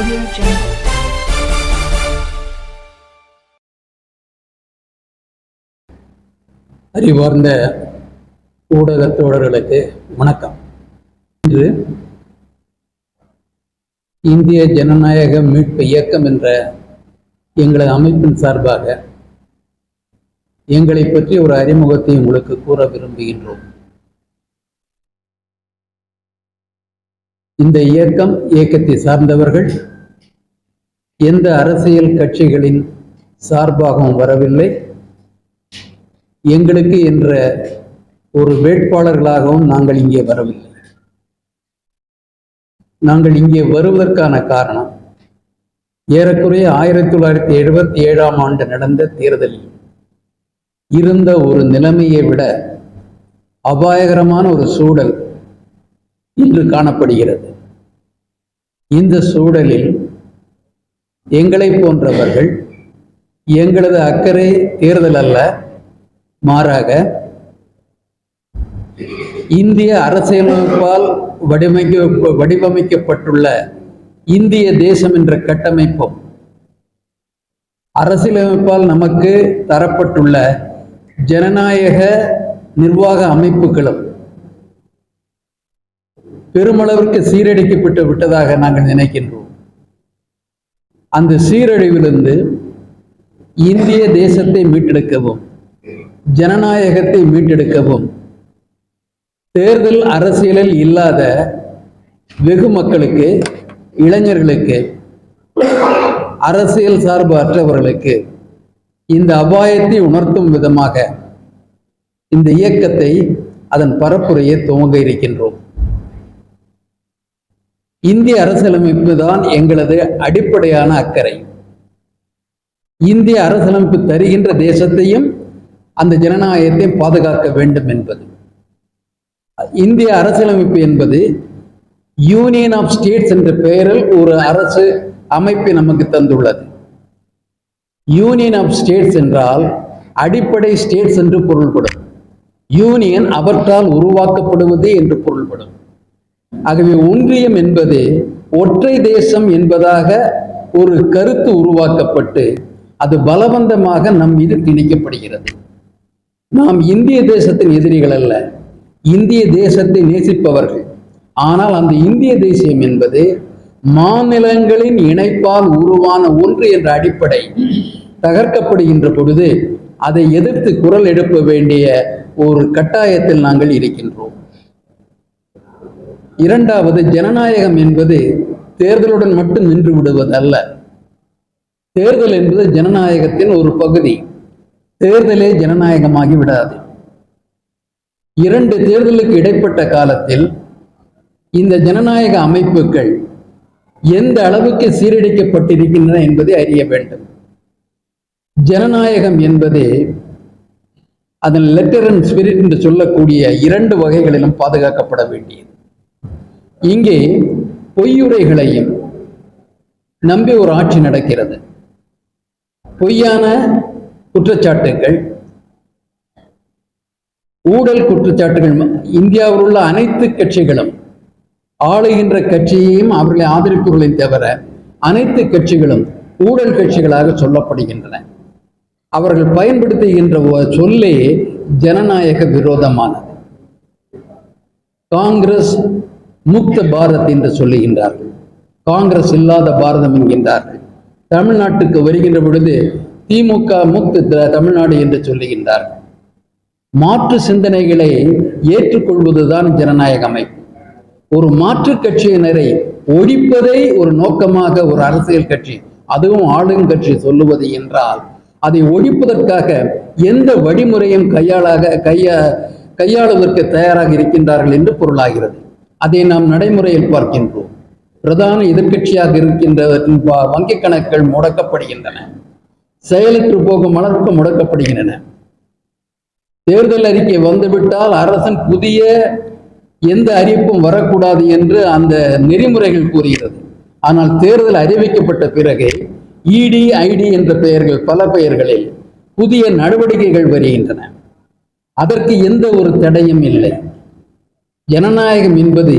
Audio Jungle. அறிவார்ந்த ஊடக தோழர்களுக்கு வணக்கம் இன்று இந்திய ஜனநாயக மீட்பு இயக்கம் என்ற எங்களது அமைப்பின் சார்பாக எங்களை பற்றி ஒரு அறிமுகத்தை உங்களுக்கு கூற விரும்புகின்றோம் இந்த இயக்கம் இயக்கத்தை சார்ந்தவர்கள் எந்த அரசியல் கட்சிகளின் சார்பாகவும் வரவில்லை. எங்களுக்கு என்ற ஒரு வேட்பாளர்களாகவும் நாங்கள் இங்கே வரவில்லை. நாங்கள் இங்கே வருவதற்கான காரணம் ஏறக்குறைய ஆயிரத்தி தொள்ளாயிரத்தி எழுபத்தி ஏழாம் ஆண்டு நடந்த தேர்தலில் இருந்த ஒரு நிலைமையை விட அபாயகரமான ஒரு சூழல் இன்று காணப்படுகிறது. இந்த சூழலில் எங்களை போன்றவர்கள் எங்களது அக்கறை தேர்தல் அல்ல மாறாக இந்திய அரசியலமைப்பால் வடிவமைக்க வடிவமைக்கப்பட்டுள்ள இந்திய தேசம் என்ற கட்டமைப்பும் அரசியலமைப்பால் நமக்கு தரப்பட்டுள்ள ஜனநாயக நிர்வாக அமைப்புகளும் பெருமளவிற்கு சீரழிக்கப்பட்டு விட்டதாக நாங்கள் நினைக்கின்றோம். அந்த சீரழிவிலிருந்து இந்திய தேசத்தை மீட்டெடுக்கவும் ஜனநாயகத்தை மீட்டெடுக்கவும் தேர்தல் அரசியலில் இல்லாத வெகு மக்களுக்கு இளைஞர்களுக்கு அரசியல் சார்பு அற்றவர்களுக்கு இந்த அபாயத்தை உணர்த்தும் விதமாக இந்த இயக்கத்தை அதன் பரப்புரையை துவங்க இருக்கின்றோம். இந்திய அரசியலமைப்பு தான் எங்களது அடிப்படையான அக்கறை. இந்திய அரசியலமைப்பு தருகின்ற தேசத்தையும் அந்த ஜனநாயகத்தை பாதுகாக்க வேண்டும் என்பது. இந்திய அரசியலமைப்பு என்பது யூனியன் ஆஃப் ஸ்டேட்ஸ் என்ற பெயரில் ஒரு அரசு அமைப்பை நமக்கு தந்துள்ளது. யூனியன் ஆஃப் ஸ்டேட்ஸ் என்றால் அடிப்படை ஸ்டேட்ஸ் என்று பொருள்படும். யூனியன் அவற்றால் உருவாக்கப்படுவது என்று பொருள்படும். ஆகவே ஒன்றியம் என்பது ஒற்றை தேசம் என்பதாக ஒரு கருத்து உருவாக்கப்பட்டு அது பலவந்தமாக நம் மீது திணிக்கப்படுகிறது. நாம் இந்திய தேசத்தின் எதிரிகள் அல்ல இந்திய தேசத்தை நேசிப்பவர்கள். ஆனால் அந்த இந்திய தேசியம் என்பது மாநிலங்களின் இணைப்பால் உருவான ஒன்று என்ற அடிப்படை தகர்க்கப்படுகின்ற பொழுது அதை எதிர்த்து குரல் எழுப்ப வேண்டிய ஒரு கட்டாயத்தில் நாங்கள் இருக்கின்றோம். இரண்டாவது ஜனநாயகம் என்பது தேர்தலுடன் மட்டும் நின்று விடுவது அல்ல தேர்தல் என்பது ஜனநாயகத்தின் ஒரு பகுதி. தேர்தலே ஜனநாயகமாகி விடாது. இரண்டு தேர்தலுக்கு இடைப்பட்ட காலத்தில் இந்த ஜனநாயக அமைப்புகள் எந்த அளவுக்கு சீரழிக்கப்பட்டிருக்கின்றன என்பதை அறிய வேண்டும். ஜனநாயகம் என்பது அதன் லெட்டர் அண்ட் ஸ்பிரிட் என்று சொல்லக்கூடிய இரண்டு வகைகளிலும் பாதுகாக்கப்பட வேண்டியது. இங்கே பொய்யுரைகளையும் நம்பி ஒரு ஆட்சி நடக்கிறது. பொய்யான குற்றச்சாட்டுகள் ஊழல் குற்றச்சாட்டுகள் இந்தியாவில் உள்ள அனைத்து கட்சிகளும் ஆளுகின்ற கட்சியையும் அவர்களை ஆதரிப்புகளையும் தவிர அனைத்து கட்சிகளும் ஊழல் கட்சிகளாக சொல்லப்படுகின்றன. அவர்கள் பயன்படுத்துகின்ற சொல்லே ஜனநாயக விரோதமானது. காங்கிரஸ் முக்த பாரத் என்று சொல்லுகின்றார்கள். காங்கிரஸ் இல்லாத பாரதம் என்கின்றார்கள். தமிழ்நாட்டுக்கு வருகின்ற பொழுது திமுக முக்த தமிழ்நாடு என்று சொல்லுகின்றார்கள். மாற்று சிந்தனைகளை ஏற்றுக்கொள்வதுதான் ஜனநாயக அமைப்பு. ஒரு மாற்று கட்சியினரை ஒழிப்பதை ஒரு நோக்கமாக ஒரு அரசியல் கட்சி அதுவும் ஆளுங்கட்சி சொல்லுவது என்றால் அதை ஒழிப்பதற்காக எந்த வழிமுறையும் கையாளாக கையா கையாளுவதற்கு தயாராக இருக்கின்றார்கள் என்று பொருளாகிறது. அதை நாம் நடைமுறையில் பார்க்கின்றோம். பிரதான எதிர்க்கட்சியாக இருக்கின்ற வங்கிக் கணக்குகள் முடக்கப்படுகின்றன. செயலற்று போகும் அளவுக்கு முடக்கப்படுகின்றன. தேர்தல் அறிக்கை வந்துவிட்டால் அரசன் புதிய எந்த அறிவிப்பும் வரக்கூடாது என்று அந்த நெறிமுறைகள் கூறுகிறது. ஆனால் தேர்தல் அறிவிக்கப்பட்ட பிறகு இடி ஐடி என்ற பெயர்கள் பல பெயர்களில் புதிய நடவடிக்கைகள் வருகின்றன. அதற்கு எந்த ஒரு தடையும் இல்லை. ஜனநாயகம் என்பது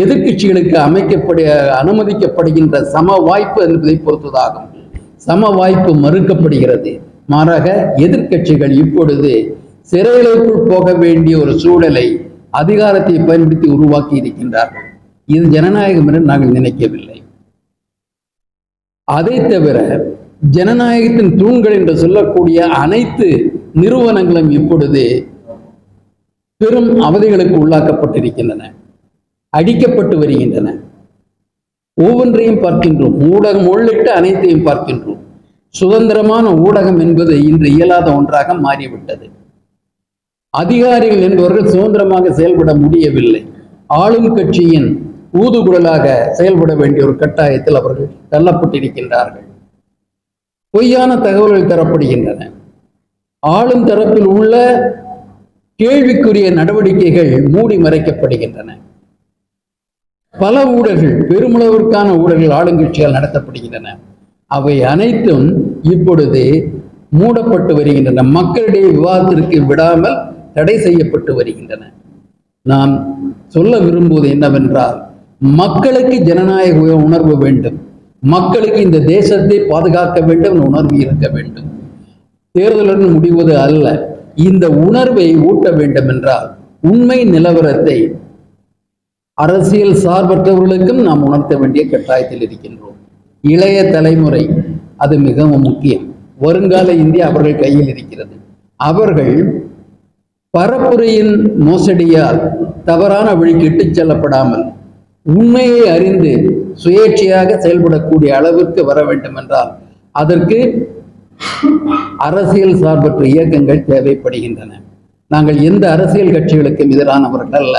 எதிர்க்கட்சிகளுக்கு அமைக்கப்பட அனுமதிக்கப்படுகின்ற சம வாய்ப்பு என்பதை பொறுத்ததாகும். சம வாய்ப்பு மறுக்கப்படுகிறது. மாறாக எதிர்க்கட்சிகள் இப்பொழுது சிறைகளுக்குள் போக வேண்டிய ஒரு சூழலை அதிகாரத்தை பயன்படுத்தி உருவாக்கி இருக்கின்றார்கள். இது ஜனநாயகம் என்று நாங்கள் நினைக்கவில்லை. அதை தவிர ஜனநாயகத்தின் தூண்கள் என்று சொல்லக்கூடிய அனைத்து நிறுவனங்களும் இப்பொழுது பெரும் அவதிகளுக்கு உள்ளாக்கப்பட்டிருக்கின்றன. அடிக்கப்பட்டு வருகின்றன. ஒவ்வொன்றையும் பார்க்கின்றோம். ஊடகம் உள்ளிட்ட அனைத்தையும் பார்க்கின்றோம். சுதந்திரமான ஊடகம் என்பது இன்று இயலாத ஒன்றாக மாறிவிட்டது. அதிகாரிகள் என்பவர்கள் சுதந்திரமாக செயல்பட முடியவில்லை. ஆளும் கட்சியின் ஊதுகுழலாக செயல்பட வேண்டிய ஒரு கட்டாயத்தில் அவர்கள் தள்ளப்பட்டிருக்கின்றார்கள். பொய்யான தகவல்கள் தரப்படுகின்றன. ஆளும் தரப்பில் உள்ள கேள்விக்குரிய நடவடிக்கைகள் மூடி மறைக்கப்படுகின்றன. பல ஊழல்கள் பெருமளவிற்கான ஊழல்கள் ஆளுங்கட்சியால் நடத்தப்படுகின்றன. அவை அனைத்தும் இப்பொழுது மூடப்பட்டு வருகின்றன. மக்களிடையே விவாதத்திற்கு விடாமல் தடை செய்யப்பட்டு வருகின்றன. நாம் சொல்ல விரும்புவது என்னவென்றால் மக்களுக்கு ஜனநாயக உணர்வு வேண்டும். மக்களுக்கு இந்த தேசத்தை பாதுகாக்க வேண்டும் உணர்வு இருக்க வேண்டும். தேர்தலுடன் முடிவது அல்ல. இந்த உணர்வை ஊட்ட வேண்டும் என்றால் உண்மை நிலவரத்தை அரசியல் சார்பற்றவர்களுக்கும் நாம் உணர்த்த வேண்டிய கட்டாயத்தில் இருக்கின்றோம். இளைய தலைமுறை அது மிகவும் முக்கியம். வருங்கால இந்தியா அவர்கள் கையில் இருக்கிறது. அவர்கள் பரப்புரையின் மோசடியால் தவறான வழிக்கு இட்டுச் செல்லப்படாமல் உண்மையை அறிந்து சுயேட்சையாக செயல்படக்கூடிய அளவிற்கு வர வேண்டும் என்றால் அதற்கு அரசியல் சார்பற்ற இயக்கங்கள் தேவைப்படுகின்றன. நாங்கள் எந்த அரசியல் கட்சிகளுக்கும் எதிரானவர்கள் அல்ல.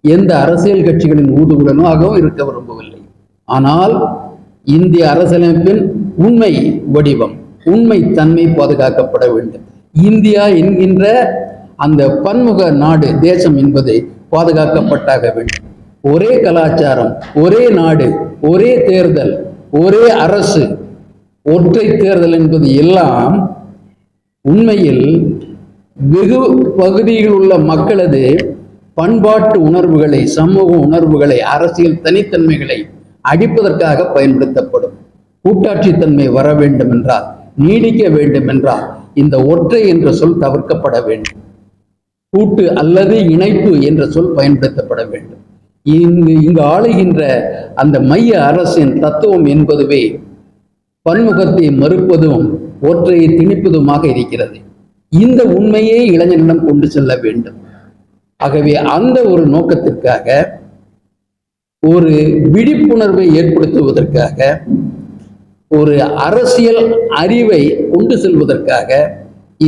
எந்த அரசியல் கட்சிகளின் ஊதுகுடனாகவும் இருக்க விரும்பவில்லை. ஆனால் இந்திய அரசியலமைப்பின் உண்மை வடிவம் உண்மை தன்மை பாதுகாக்கப்பட வேண்டும். இந்தியா என்கின்ற அந்த பன்முக நாடு தேசம் என்பது பாதுகாக்கப்பட்டாக வேண்டும். ஒரே கலாச்சாரம் ஒரே நாடு ஒரே தேர்தல் ஒரே அரசு ஒற்றை தேர்தல் என்பது எல்லாம் உண்மையில் வெகு பகுதியில் உள்ள மக்களது பண்பாட்டு உணர்வுகளை சமூக உணர்வுகளை அரசியல் தனித்தன்மைகளை அடிப்பதற்காக பயன்படுத்தப்படும். கூட்டாட்சித்தன்மை வர வேண்டும் என்றால் நீடிக்க வேண்டும் என்றால் இந்த ஒற்றை என்ற சொல் தவிர்க்கப்பட வேண்டும். கூட்டு அல்லது இணைப்பு என்ற சொல் பயன்படுத்தப்பட வேண்டும். இங்கு இங்கு ஆளுகின்ற அந்த மைய அரசின் தத்துவம் என்பதுவே பன்முகத்தை மறுப்பதும் ஒற்றையை திணிப்பதுமாக இருக்கிறது. இந்த உண்மையை இளைஞனிடம் கொண்டு செல்ல வேண்டும். ஆகவே அந்த ஒரு நோக்கத்திற்காக ஒரு விழிப்புணர்வை ஏற்படுத்துவதற்காக ஒரு அரசியல் அறிவை கொண்டு செல்வதற்காக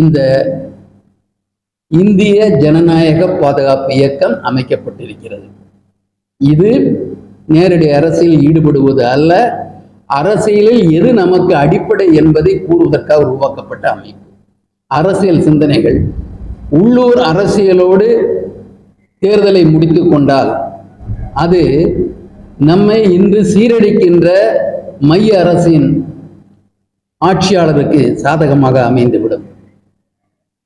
இந்த இந்திய ஜனநாயக பாதுகாப்பு இயக்கம் அமைக்கப்பட்டிருக்கிறது. இது நேரடி அரசியல் ஈடுபடுவது அல்ல அரசியலில் எது நமக்கு அடிப்படை என்பதை கூறுவதற்காக உருவாக்கப்பட்ட அமைப்பு. அரசியல் சிந்தனைகள். உள்ளூர் அரசியலோடு தேர்தலை முடித்து கொண்டால் அது நம்மை இன்று சீரழிக்கின்ற மைய அரசின் ஆட்சியாளருக்கு சாதகமாக அமைந்துவிடும்.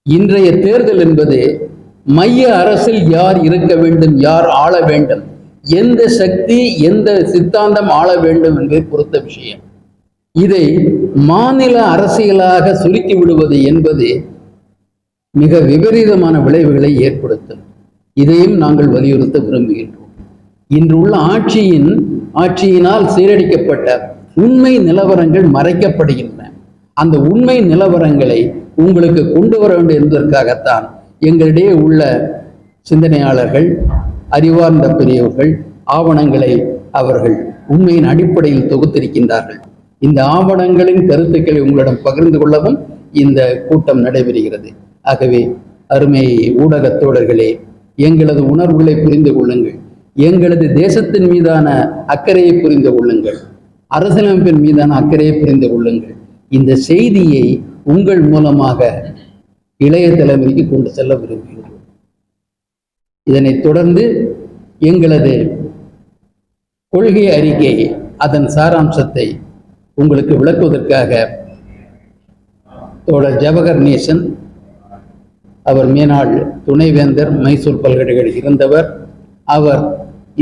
இன்றைய தேர்தல் என்பது மைய அரசில் யார் இருக்க வேண்டும் யார் ஆள வேண்டும் எந்த சக்தி எந்த சித்தாந்தம் ஆள வேண்டும் என்பதை பொறுத்த விஷயம். இதை மாநில அரசியலாக சுருக்கி விடுவது என்பது மிக விபரீதமான விளைவுகளை ஏற்படுத்தும். இதையும் நாங்கள் வலியுறுத்த விரும்புகின்றோம். இன்றுள்ள ஆட்சியின் ஆட்சியினால் சீரழிக்கப்பட்ட உண்மை நிலவரங்கள் மறைக்கப்படுகின்றன. அந்த உண்மை நிலவரங்களை உங்களுக்கு கொண்டு வர வேண்டும் என்பதற்காகத்தான் எங்களிடையே உள்ள சிந்தனையாளர்கள் அறிவார்ந்த பெரியவர்கள் ஆவணங்களை அவர்கள் உண்மையின் அடிப்படையில் தொகுத்திருக்கின்றார்கள். இந்த ஆவணங்களின் கருத்துக்களை உங்களிடம் பகிர்ந்து கொள்ளவும் இந்த கூட்டம் நடைபெறுகிறது. ஆகவே அருமை ஊடகத் தோழர்களே எங்களது உணர்வுகளை புரிந்து கொள்ளுங்கள். எங்களது தேசத்தின் மீதான அக்கறையை புரிந்து கொள்ளுங்கள். அரசியலமைப்பின் மீதான அக்கறையை புரிந்து கொள்ளுங்கள். இந்த செய்தியை உங்கள் மூலமாக இளைய தலைமுறைக்கு கொண்டு செல்ல விரும்புகிறோம். இதனைத் தொடர்ந்து எங்களது கொள்கை அறிக்கை அதன் சாராம்சத்தை உங்களுக்கு விளக்குவதற்காக தோழர் ஜவஹர் நேசன் அவர் மேனாள் துணைவேந்தர் மைசூர் பல்கலைக்கழக இருந்தவர். அவர்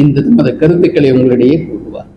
இந்த தமது கருத்துக்களை உங்களிடையே கூறுவார்.